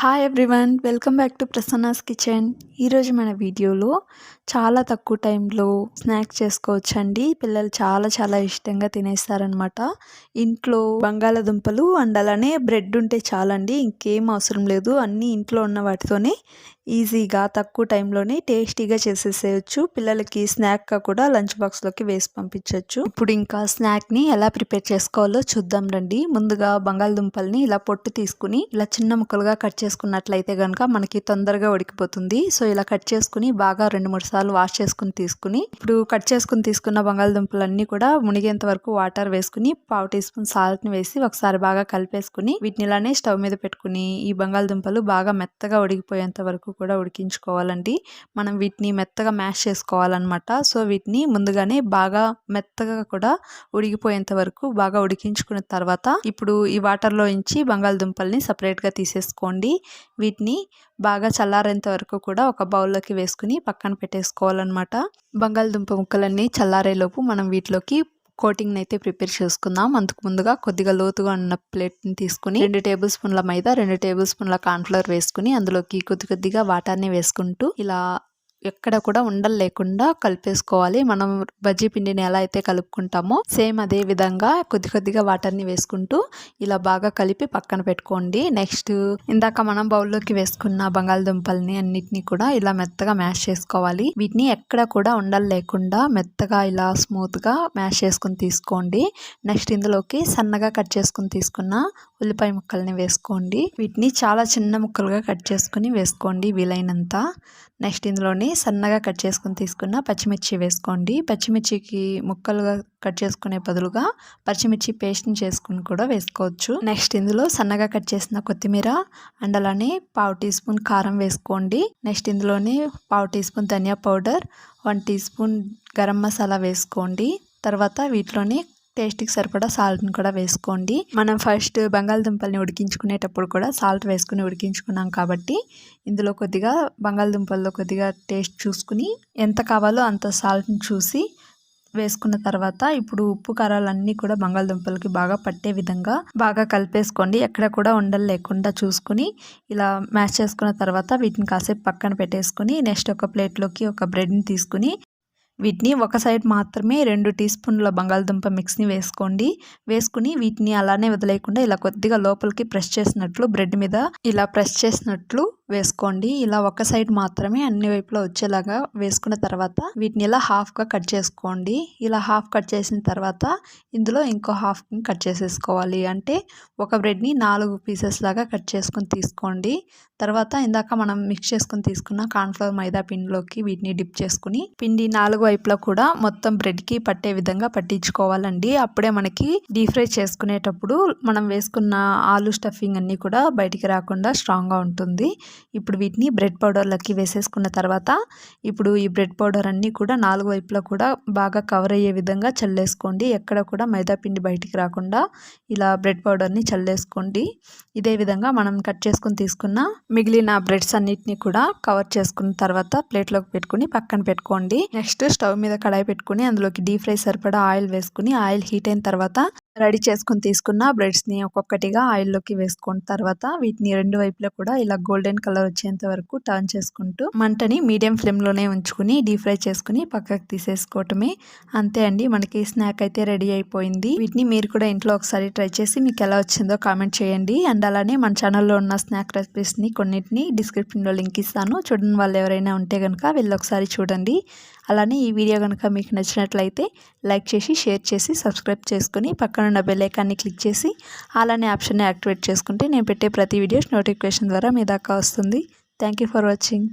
Hi everyone welcome back to Prasanna's kitchen ఈరోజు మన వీడియోలో చాలా తక్కువ టైంలో స్నాక్స్ చేసుకోవచ్చండి. పిల్లలు చాలా చాలా ఇష్టంగా తినేస్తారనమాట ఇంట్లో బంగాళాదుంపలు అండ్ అలానే బ్రెడ్ ఉంటే చాలండి ఇంకేం అవసరం లేదు. అన్నీ ఇంట్లో ఉన్న వాటితోనే ఈజీగా తక్కువ టైంలోనే టేస్టీగా చేసేసేయచ్చు. పిల్లలకి స్నాక్గా కూడా లంచ్ బాక్స్లోకి వేసి పంపించవచ్చు ఇప్పుడు ఇంకా స్నాక్ని ఎలా ప్రిపేర్ చేసుకోవాలో చూద్దాం రండి. ముందుగా బంగాళదుంపల్ని ఇలా పొట్టు తీసుకుని ఇలా చిన్న ముక్కలుగా కట్ చేసుకున్నట్లయితే కనుక మనకి తొందరగా ఉడికిపోతుంది. సో ఇలా కట్ చేసుకుని బాగా రెండు మూడు సార్లు వాష్ చేసుకుని తీసుకుని ఇప్పుడు కట్ చేసుకుని తీసుకున్న బంగాళదుంపలన్నీ కూడా మునిగేంత వరకు వాటర్ వేసుకుని పావు టీ స్పూన్ సాల్ట్ని వేసి ఒకసారి బాగా కలిపేసుకుని వీటిని ఇలానే స్టవ్ మీద పెట్టుకుని ఈ బంగాళదుంపలు బాగా మెత్తగా ఉడికిపోయేంత వరకు కూడా ఉడికించుకోవాలండి. మనం వీటిని మెత్తగా మ్యాష్ చేసుకోవాలన్నమాట. సో వీటిని ముందుగానే బాగా మెత్తగా కూడా ఉడికిపోయేంత వరకు బాగా ఉడికించుకున్న తర్వాత ఇప్పుడు ఈ వాటర్లో ఇంచి బంగాళదుంపల్ని సపరేట్గా తీసేసుకోండి. వీటిని బాగా చల్లారేంత వరకు కూడా ఒక బౌల్లోకి వేసుకుని పక్కన పెట్టేసుకోవాలన్నమాట. బంగాళదుంప ముక్కలన్నీ చల్లారేలోపు మనం వీటిలోకి కోటింగ్ని అయితే ప్రిపేర్ చేసుకుందాం. అందుకు ముందుగా కొద్దిగా లోతుగా ఉన్న ప్లేట్ని తీసుకుని రెండు టేబుల్ స్పూన్ల మైదా రెండు టేబుల్ స్పూన్ల కార్న్ఫ్లవర్ వేసుకుని అందులోకి కొద్ది కొద్దిగా వాటర్ని వేసుకుంటూ ఇలా ఎక్కడ కూడా ఉండలు లేకుండా కలిపేసుకోవాలి. మనం బజ్జీ పిండిని ఎలా అయితే కలుపుకుంటామో సేమ్ అదే విధంగా కొద్ది కొద్దిగా వాటర్ని వేసుకుంటూ ఇలా బాగా కలిపి పక్కన పెట్టుకోండి. నెక్స్ట్ ఇందాక మనం బౌల్లోకి వేసుకున్న బంగాళదుంపల్ని అన్నిటిని కూడా ఇలా మెత్తగా మ్యాష్ చేసుకోవాలి. వీటిని ఎక్కడ కూడా ఉండలు లేకుండా మెత్తగా ఇలా స్మూత్గా మ్యాష్ చేసుకుని తీసుకోండి. నెక్స్ట్ ఇందులోకి సన్నగా కట్ చేసుకుని తీసుకున్న ఉల్లిపాయ ముక్కల్ని వేసుకోండి. వీటిని చాలా చిన్న ముక్కలుగా కట్ చేసుకుని వేసుకోండి వీలైనంత. నెక్స్ట్ ఇందులోని సన్నగా కట్ చేసుకుని తీసుకున్న పచ్చిమిర్చి వేసుకోండి. పచ్చిమిర్చికి ముక్కలుగా కట్ చేసుకునే బదులుగా పచ్చిమిర్చి పేస్ట్ని చేసుకుని కూడా వేసుకోవచ్చు. నెక్స్ట్ ఇందులో సన్నగా కట్ చేసిన కొత్తిమీర అండ్ అలానే పావు టీ స్పూన్ కారం వేసుకోండి. నెక్స్ట్ ఇందులోని పావు టీ స్పూన్ ధనియా powder one teaspoon garam masala వేసుకోండి. తర్వాత వీటిలోని టేస్ట్కి సరిపడా సాల్ట్ని కూడా వేసుకోండి. మనం ఫస్ట్ బంగాళదుంపల్ని ఉడికించుకునేటప్పుడు కూడా సాల్ట్ వేసుకుని ఉడికించుకున్నాం కాబట్టి ఇందులో కొద్దిగా బంగాళదుంపల్లో కొద్దిగా టేస్ట్ చూసుకుని ఎంత కావాలో అంత సాల్ట్ని చూసి వేసుకున్న తర్వాత ఇప్పుడు ఉప్పు కారాలన్నీ కూడా బంగాళదుంపలకి బాగా పట్టే విధంగా బాగా కలిపేసుకోండి. ఎక్కడ కూడా ఉండలు లేకుండా చూసుకుని ఇలా మ్యాష్ చేసుకున్న తర్వాత వీటిని కాసేపు పక్కన పెట్టేసుకుని నెక్స్ట్ ఒక ప్లేట్లోకి ఒక బ్రెడ్ని తీసుకుని వీటిని ఒక సైడ్ మాత్రమే రెండు టీ స్పూన్ల బంగాళదుంప మిక్స్ని వేసుకోండి. వేసుకుని వీటిని అలానే వదిలేయకుండా ఇలా కొద్దిగా లోపలికి ప్రెస్ చేసినట్లు బ్రెడ్ మీద ఇలా ప్రెస్ చేసినట్లు వేసుకోండి. ఇలా ఒక సైడ్ మాత్రమే అన్ని వైపులో వచ్చేలాగా వేసుకున్న తర్వాత వీటిని ఇలా హాఫ్గా కట్ చేసుకోండి. ఇలా హాఫ్ కట్ చేసిన తర్వాత ఇందులో ఇంకో హాఫ్ని కట్ చేసేసుకోవాలి. అంటే ఒక బ్రెడ్ని నాలుగు పీసెస్ లాగా కట్ చేసుకొని తీసుకోండి. తర్వాత ఇందాక మనం మిక్స్ చేసుకుని తీసుకున్న కార్న్ఫ్లవర్ మైదా పిండిలోకి వీటిని డిప్ చేసుకుని పిండి నాలుగు వైపులో కూడా మొత్తం బ్రెడ్కి పట్టే విధంగా పట్టించుకోవాలండి. అప్పుడే మనకి డీప్ ఫ్రై చేసుకునేటప్పుడు మనం వేసుకున్న ఆలు స్టఫింగ్ అన్నీ కూడా బయటికి రాకుండా స్ట్రాంగ్గా ఉంటుంది. ఇప్పుడు వీటిని బ్రెడ్ పౌడర్లోకి వేసేసుకున్న తర్వాత ఇప్పుడు ఈ బ్రెడ్ పౌడర్ అన్నీ కూడా నాలుగు వైపులా కూడా బాగా కవర్ అయ్యే విధంగా చల్లేసుకోండి. ఎక్కడ కూడా మైదాపిండి బయటికి రాకుండా ఇలా బ్రెడ్ పౌడర్ని చల్లేసుకోండి. ఇదే విధంగా మనం కట్ చేసుకుని తీసుకున్న మిగిలిన బ్రెడ్స్ అన్నిటిని కూడా కవర్ చేసుకున్న తర్వాత ప్లేట్లోకి పెట్టుకుని పక్కన పెట్టుకోండి. నెక్స్ట్ స్టవ్ మీద కడాయి పెట్టుకుని అందులోకి డీప్ ఫ్రై సరిపడా ఆయిల్ వేసుకుని ఆయిల్ హీట్ అయిన తర్వాత రెడీ చేసుకుని తీసుకున్న బ్రెడ్స్ని ఒక్కొక్కటిగా ఆయిల్లోకి వేసుకున్న తర్వాత వీటిని రెండు వైపులా కూడా ఇలా గోల్డెన్ కలర్ వచ్చేంత వరకు టర్న్ చేసుకుంటూ మంటని మీడియం ఫ్లేమ్లోనే ఉంచుకుని డీప్ ఫ్రై చేసుకుని పక్కకు తీసేసుకోవటమే. అంతే అండి మనకి స్నాక్ అయితే రెడీ అయిపోయింది. వీటిని మీరు కూడా ఇంట్లో ఒకసారి ట్రై చేసి మీకు ఎలా వచ్చిందో కామెంట్ చేయండి. అండ్ అలానే మన ఛానల్లో ఉన్న స్నాక్ రెసిపీస్ని కొన్నిటిని డిస్క్రిప్షన్లో లింక్ ఇస్తాను. చూడని వాళ్ళు ఎవరైనా ఉంటే కనుక వెళ్ళి ఒకసారి చూడండి. అలానే ఈ వీడియో కనుక మీకు నచ్చినట్లయితే లైక్ చేసి షేర్ చేసి సబ్స్క్రైబ్ చేసుకుని పక్కన ఉన్న బెల్ ఐకాన్ని క్లిక్ చేసి అలానే ఆప్షన్ని యాక్టివేట్ చేసుకుంటే నేను పెట్టే ప్రతి వీడియోస్ నోటిఫికేషన్ ద్వారా మీ దాకా వస్తుంది. Thank for watching.